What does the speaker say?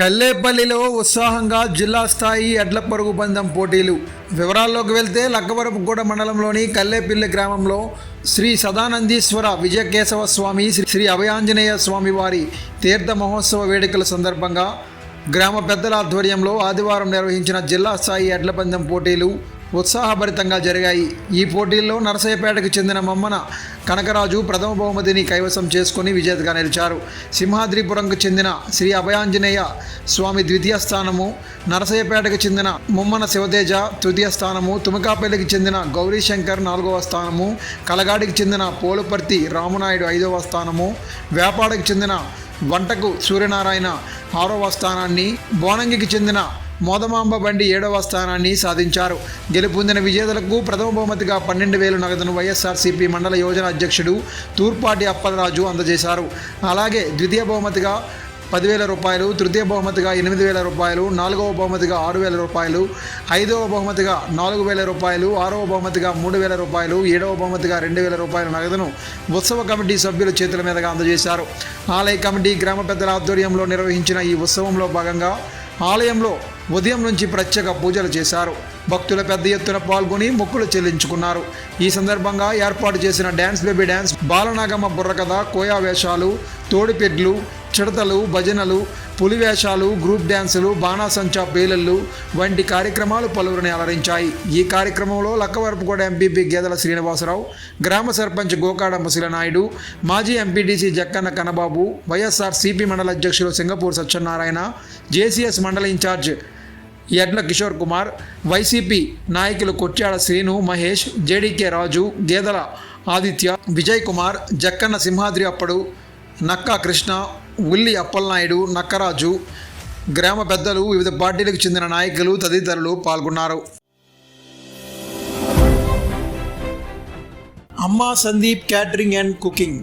కల్లేపల్లిలో ఉత్సాహంగా జిల్లా స్థాయి ఎడ్ల పరుగు పందెం పోటీలు. వివరాల్లోకి వెళ్తే లక్కవరపుగూడ మండలంలోని కల్లేపల్లి గ్రామంలో శ్రీ సదానందీశ్వర విజయకేశవ స్వామి శ్రీ శ్రీ అభయాంజనేయ స్వామి వారి తీర్థ మహోత్సవ వేడుకల సందర్భంగా గ్రామ పెద్దల ఆధ్వర్యంలో ఆదివారం నిర్వహించిన జిల్లా స్థాయి ఎడ్ల పందెం పోటీలు ఉత్సాహభరితంగా జరిగాయి. ఈ పోటీల్లో నరసయ్యపేటకు చెందిన మమ్మన కనకరాజు ప్రథమ బహుమతిని కైవసం చేసుకుని విజేతగా నిలిచారు. సింహాద్రిపురంకు చెందిన శ్రీ అభయాంజనేయ స్వామి ద్వితీయ స్థానము నరసయ్యపేటకు చెందిన ముమ్మన శివతేజ తృతీయ స్థానము తుమకాపల్లికి చెందిన గౌరీశంకర్ నాలుగవ స్థానము కలగాడికి చెందిన పోలుపర్తి రామనాయుడు ఐదవ స్థానము వేపాడకు చెందిన వంటకు సూర్యనారాయణ ఆరవ స్థానాన్ని బోనంగికి చెందిన మోదమాంబ బండి ఏడవ స్థానాన్ని సాధించారు. గెలుపొందిన విజేతలకు ప్రథమ బహుమతిగా పన్నెండు వేలు నగదును వైఎస్ఆర్సీపీ మండల యోజన అధ్యక్షుడు తూర్పాటి అప్పలరాజు అందజేశారు. అలాగే ద్వితీయ బహుమతిగా పదివేల రూపాయలు తృతీయ బహుమతిగా ఎనిమిది వేల రూపాయలు నాలుగవ బహుమతిగా ఆరు వేల రూపాయలు ఐదవ బహుమతిగా నాలుగు వేల రూపాయలు ఆరవ బహుమతిగా మూడు వేల రూపాయలు ఏడవ బహుమతిగా రెండు వేల రూపాయల నగదును ఉత్సవ కమిటీ సభ్యుల చేతుల మీదుగా అందజేశారు. ఆలయ కమిటీ గ్రామ పెద్దల ఆధ్వర్యంలో నిర్వహించిన ఈ ఉత్సవంలో భాగంగా ఆలయంలో ఉదయం నుంచి ప్రత్యేక పూజలు చేశారు. భక్తుల పెద్ద ఎత్తున పాల్గొని మొక్కులు చెల్లించుకున్నారు. ఈ సందర్భంగా ఏర్పాటు చేసిన dance baby dance Balanagamma Burrakatha Koya వేషాలు తోడిపెడ్లు చిడతలు భజనలు పులి వేషాలు గ్రూప్ డ్యాన్సులు బాణాసంచా పేలళ్ళు వంటి కార్యక్రమాలు పలువురిని అలరించాయి. ఈ కార్యక్రమంలో లక్కవరపుగూడ ఎంపీపీ గేదెల శ్రీనివాసరావు గ్రామ సర్పంచ్ గోకాడ ముసిలనాయుడు మాజీ MPTC Jakkanna Kanababu YSR CP మండల అధ్యక్షులు సింగపూర్ సత్యనారాయణ జేసీఎస్ మండల ఇన్ఛార్జ్ యడ్ల కిషోర్ కుమార్ వైసీపీ నాయకులు కొట్యాడ శ్రీను మహేష్ జేడీకే రాజు గేదెల ఆదిత్య విజయ్ కుమార్ జక్కన్న సింహాద్రి అప్పడు నక్కా కృష్ణ ఉల్లి అప్పలనాయుడు నక్కరాజు గ్రామ పెద్దలు వివిధ పార్టీలకు చెందిన నాయకులు తదితరులు పాల్గొన్నారు. అమ్మా సందీప్ క్యాటరింగ్ అండ్ కుకింగ్.